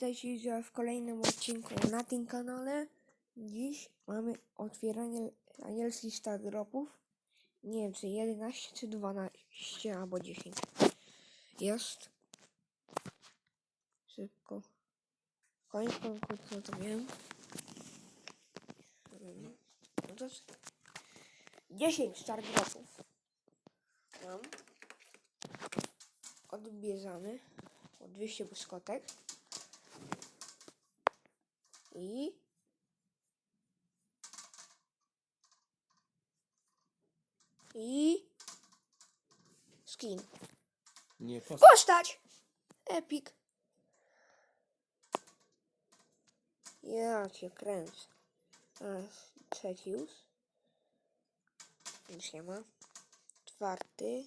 Witajcie w kolejnym odcinku na tym kanale. Dziś mamy otwieranie anielskich stardropów. Nie wiem czy 11 czy 12 albo 10. Jest. Szybko. Koniec konkursu to wiem. No to czekaj. 10 stardropów. Mam. Odbierzamy. O 200 błyskotek. I i skin. Nie, po Postać! Epic. Ja cię kręcę. Raz, trzeci już. Już nie ma. Czwarty.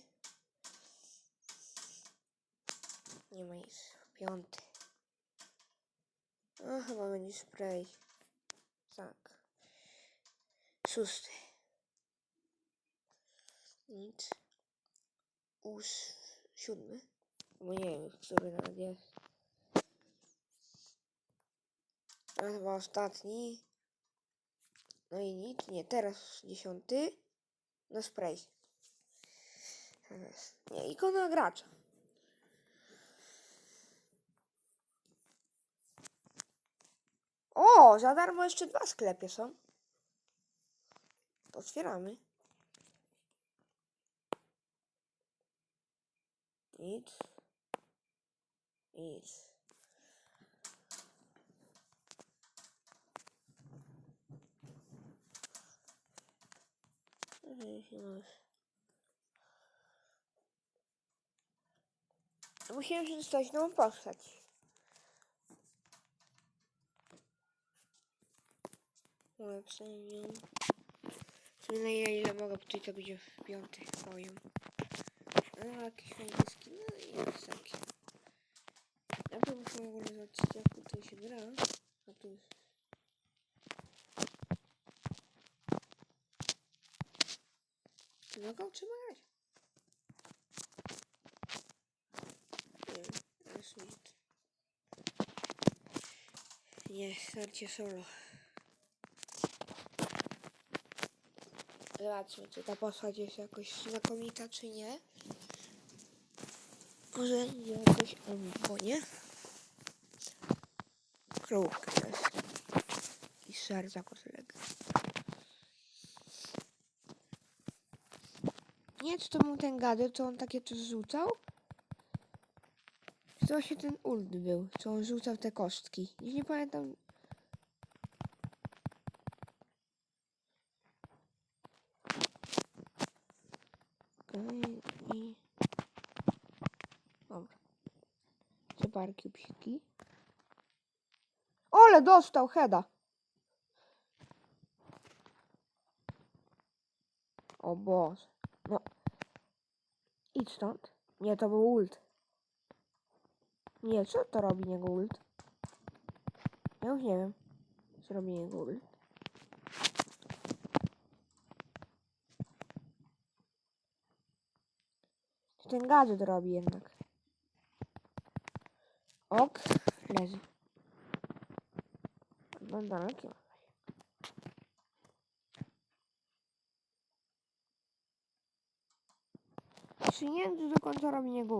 Nie ma nic. Piąty. A, chyba będzie spray. Tak. Szósty. Nic. Ós... Siódmy. Bo nie wiem, który nawet jest. A chyba ostatni. No i nic. Nie, teraz dziesiąty. No spray. Nie, ikona gracza. O, za darmo jeszcze dwa sklepy są. Otwieramy. Nic. Nic. Musimy przeczytać nową postać. Ulepszeniu. Czyli na ile, ile mogę, bo tutaj to będzie w piąty poziom. No, jakiś fajny skin, no i jest taki. Bym muszę w ogóle zobaczyć, jak tutaj się gra. A tu jest... Nogą trzeba grać? Nie wiem, jest nic. Nie, starcie solo. Zobaczmy, czy ta postać jest jakoś znakomita, czy nie. Może jakoś ombo, nie? Krówka jest. I serca kotlego. Nie, czy to był ten gady, co on takie coś rzucał? Czy to właśnie ten ult był, co on rzucał te kostki? Nie, nie pamiętam. Okej, i... Dobra. Zebarki psiki. Ole, dostał heada. O Boże. No. Idź stąd. Nie, to był ult. Nie, co to robi niego ult? Ja już nie wiem. Co robi niego ult. Ten gadżet robi jednak. Ok, leży. Bandanki mam. Czy nie do końca robi niego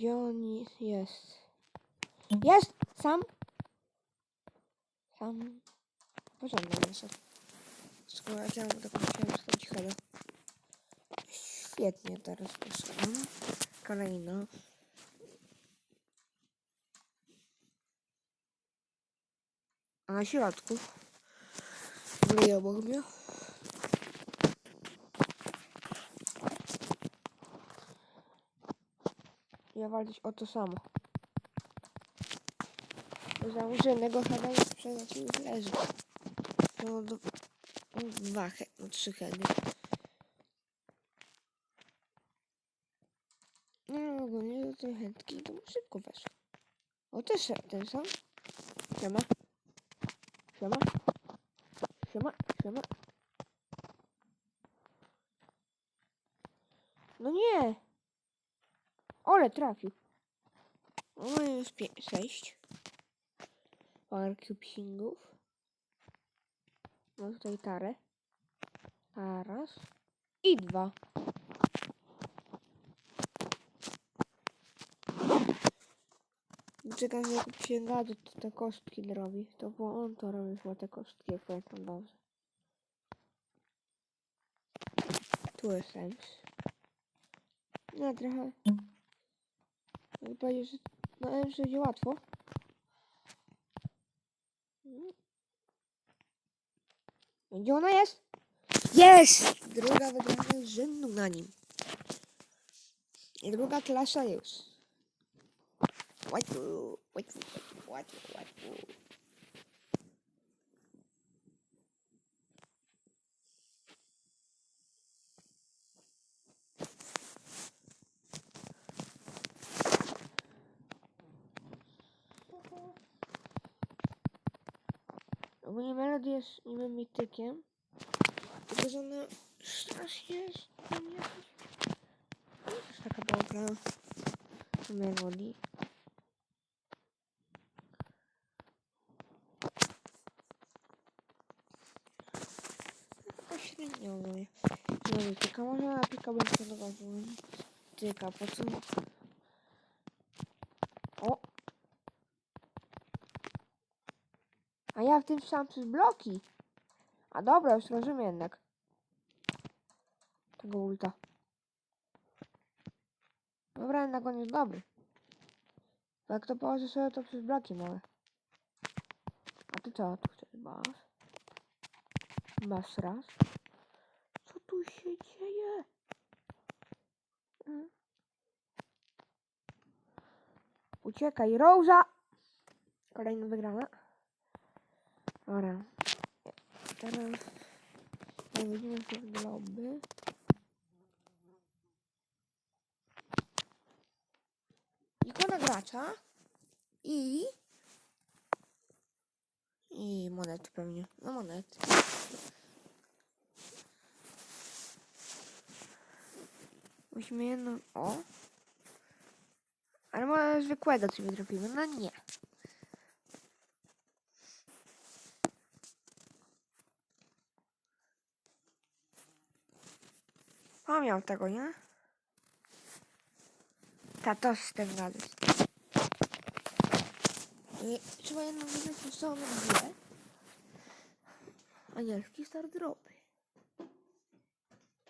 Gdzie on jest? Jest. Sam! Sam. Porządny jest. Skoro ja mu taką chciałem skończyć halo. Świetnie teraz posłucham. Kolejna. A na środku. Wleję obok mnie. Ja walczyć o to samo. Założonego chyba jest przed już leży. No, do, dwa, he, no, trzy hedy. No ogólnie te chętki, to szybko weszło. O, też ten sam. Siema. Siema. Siema, siema. No nie! Ole trafił. No już pie- sześć. Power cube singów. Mam tutaj tarę. Raz. I dwa. Czekam, jak się gadu, to te kostki robi. To bo on to robi chyba te kostki, jak pamiętam dobrze. Tu jest sens. No trochę. Jak powiedzieć, że na M będzie łatwo. Mm. Gdzie ona jest? Jest! Druga wygrana z rzędu na nim. I druga klasa już. Łatwo, łatwo, łatwo, łatwo, Ogólnie Melody jest niby mitykiem. Tylko, że ona strasznie jest jakaś... Jest taka dobra. Melody. Taka średnio ogólnie. No nie tyka, może na pika bym podobał. Tyka, po co? O! A ja w tym sam przez bloki. A dobra, już rozumiem jednak. Tego ulta. Dobra, jednak on jest dobry. Bo jak to położę sobie, to przez bloki małe. A ty co tu chcesz? Masz? Masz raz? Co tu się dzieje? Mm. Uciekaj, Rosa! Kolejna wygrana. Dobra. Teraz wejdziemy się w lobby. Ikona gracza i i monety pewnie. No monety. Musimy jedną. O! Ale może zwykłego sobie trafimy. No nie. A miał tego, nie? Tato z tym gadać. I trzeba jedną wygrać po samą dwie. Anielski start dropy.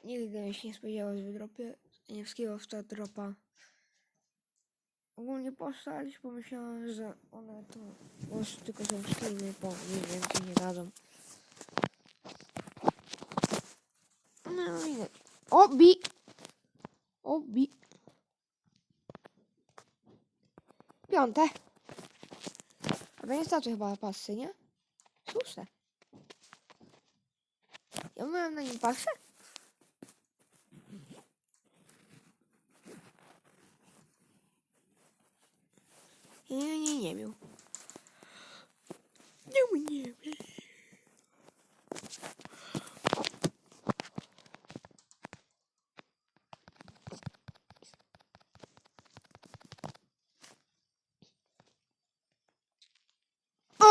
Nigdy się nie spodziewał, że wydropię anielskiego start dropa. Ogólnie postać pomyślałem, że one to może tylko są skiny, bo nie więcej nie dadzą. No i nie. Obi! Obi! Piąte. Ale nie starczy chyba pasy, nie? Szóste. Ja miałem na nim pasę?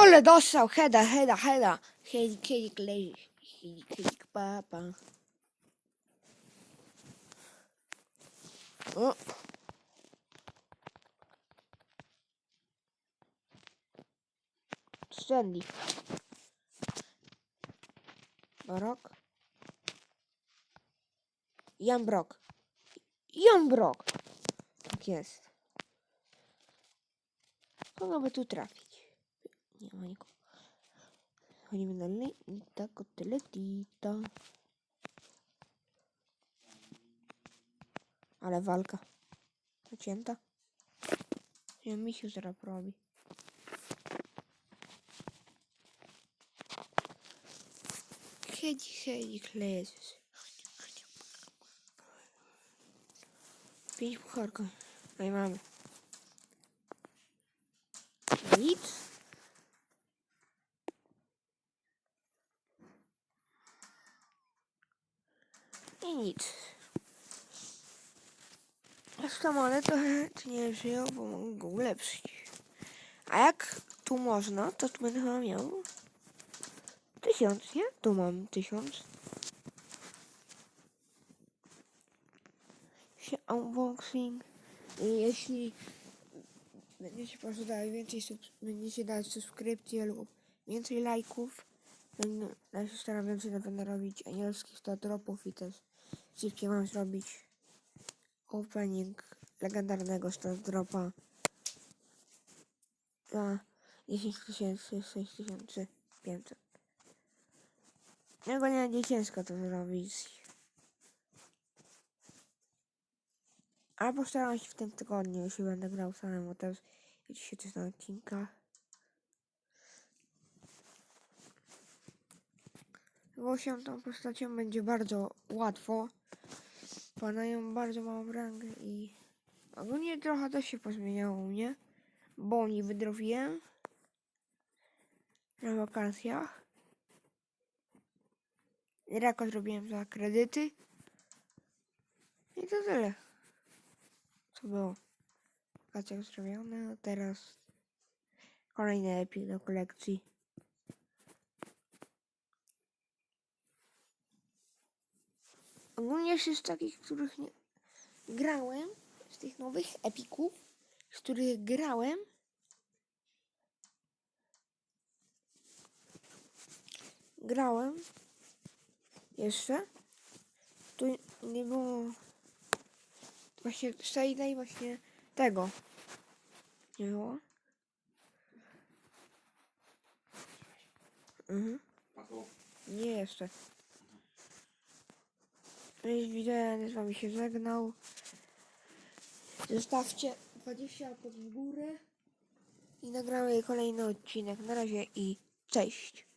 Ole dostał, heda, heda, heda. Hedik, hedik, leży. Hedik, hedik, papa. O. Strzeli. Brok. Jan Brok. Jan Brok. Tak jest. Kogo by tu trafić? Nie ma nikogo. Chodzimy dalej. I tak o tyle tita. Ale walka. Zacięta. Nie mi się zaraz robi. Siedzi, siedzi, klezus. Pięć pucharka. No i mamy. Nic. I nic. Zresztą one trochę nie żyją, bo mogą go ulepszyć. A jak tu można, to tu będę chyba miał tysiąc, nie? Tu mam tysiąc. Się unboxing. I jeśli będziecie posiadali więcej sub, będziecie dać subskrypcje lub więcej lajków, ja się staram więcej na pewno robić anielskich 100 dropów i też szybciej mam zrobić opening legendarnego 100 dropa za 10 tysięcy, 6 tysięcy 500. Tego nie będzie ciężko to zrobić. Ale postaram się w tym tygodniu, jeśli będę grał samemu też, jeśli się coś na odcinkach. Bo się tą postacią będzie bardzo łatwo. Panają bardzo małą rangę i ogólnie trochę też się pozmieniało u mnie. Bo nie wydrowiłem na wakacjach. Rako zrobiłem za kredyty. I to tyle. Co było? Wakacjach zrobione, a teraz kolejny epik do kolekcji. Ogólnie jeszcze z takich, których nie grałem, z tych nowych epików, z których grałem, grałem jeszcze. Tu nie było właśnie Shade'a i właśnie tego. Nie było? Mhm. Nie jeszcze. Więc widzę, z wami się żegnał. Zostawcie 20 łapek w górę i nagramy kolejny odcinek. Na razie i cześć.